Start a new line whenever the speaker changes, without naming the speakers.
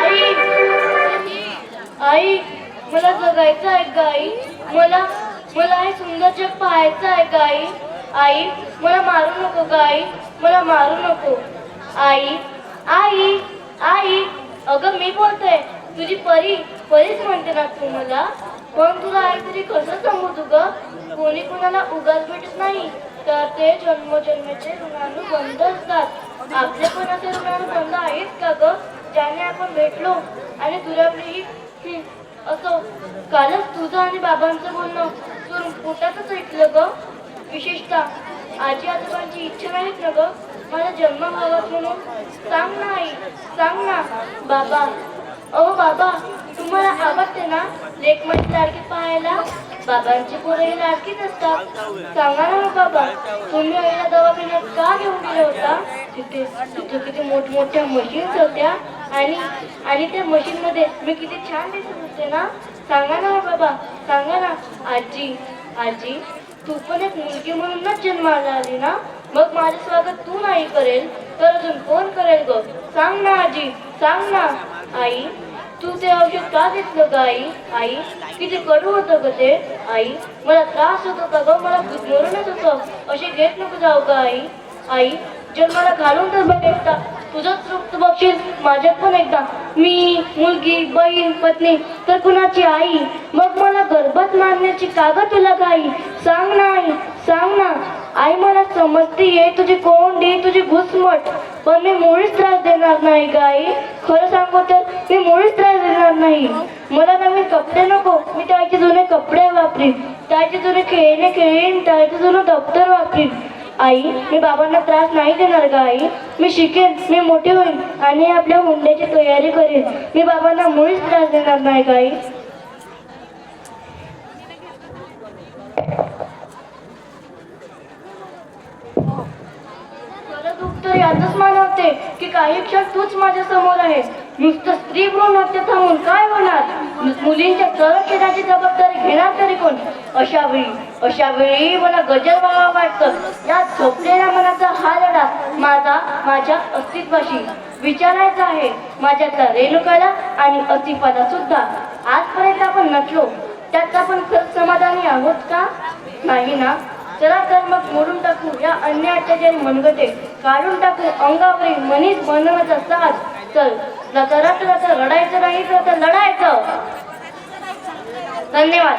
आई आई मला जगायचं आहे गाई. मला मला हे सुंदर जग पाहायचं आहे गाई. आई मला मारू नको गाई. मला मारू नको. आई आई आई अगं मी बोलतोय तुझी परी परीच म्हणते ना तू मला. पण तुला आई तरी कसं सांगू तू ग? कोणी कुणाला उगाच भेटत नाही. तर ते जन्मजन्मेचे ऋणानुबंध असतात. आपले पण असे ऋणानुबंध आहेत का ग? ज्याने आपण भेटलो आणि दुरावली असो असं कालच तुझं आणि बाबांचं बोलणं तू पोटातच ऐकलं ग? विशेषतः आजी आजोबांची इच्छा नाहीत ना ग? माझा जन्म व्हावा म्हणून. सांग ना आई सांग ना. बाबा. अहो बाबा तुम्हाला आवडते ना लेख म्हणजे लाडकी पाहायला? बाबांची पोरं ही लाडकीच असतात. सांगा ना हो, बाबा तुम्ही आईला दवाखान्यात का घेऊन गेला होता? तिथे तिथे किती मोठमोठ्या मशीन्स होत्या. आणि आणि त्या मशीनमध्ये मी किती छान दिसत होते ना. सांगा ना बाबा सांगा ना. आजी आजी तू पण एक मुलगी म्हणूनच जन्माला आली ना. मग माझं स्वागत तू नाही करेल तर अजून कोण करेल ग? सांग ना आजी सांग ना. आई तू ते औषध का घेतलं ग आई? आई किती कडू होतं ग ते? आई मला त्रास होतो का ग मला गुदमरूनच होतं. असे घेत नको जाऊ ग आई. आई जन्माला घालून तर बघ एकदा तुझंच रक्त बघशील माझ्यात पण एकदा. मी मुलगी बहीण पत्नी तर कुणाची आई? मग मला गर्भात मारण्याची कागद तुला गाई सांग ना आई सांग ना. आई मला समजते ये तुझी कोंडी तुझी घुसमट. पण मी मुळीच त्रास देणार नाही गाई खरं सांगू तर मी मुळीच त्रास देणार नाही. मला नवीन कपडे नको. मी त्याचे जुने कपडे वापरीन. त्याचे जुने खेळणे खेळीन त्याचे जुनं दप्तर वापरीन. आई मी बाबांना त्रास नाही देणार ग आई. मी शिकेन मी मोठी होईन आणि आपल्या हुंड्याची तयारी करेन. मी बाबांना मुळीच त्रास देणार नाही का आई. तर यातच मानवते की काही क्षण तूच माझ्यासमोर आहेस नुसतं स्त्री भ्रूण हत्या थांबून काय होणार? मुलींच्या संरक्षणाची जबाबदारी ऐकून अशा वेळी अशा वेळी मला गजर व्हावा वाटतं. या झोपलेल्या मनाचा हा लढा माझा माझ्या अस्तित्वाशी विचारायचा आहे. माझ्यातल्या रेणुकाला आणि अस्तित्वाला सुद्धा. आजपर्यंत आपण नटलो. त्यात आपण खरंच समाधानी आहोत का? नाही ना? चला तर मग मोडून टाकू या अन्य अत्याचारी मनगटे. काढून टाकू अंगावरील मनीस बनवण्याचा साज. चल नका रडायचं नाही तर लढायचं. धन्यवाद.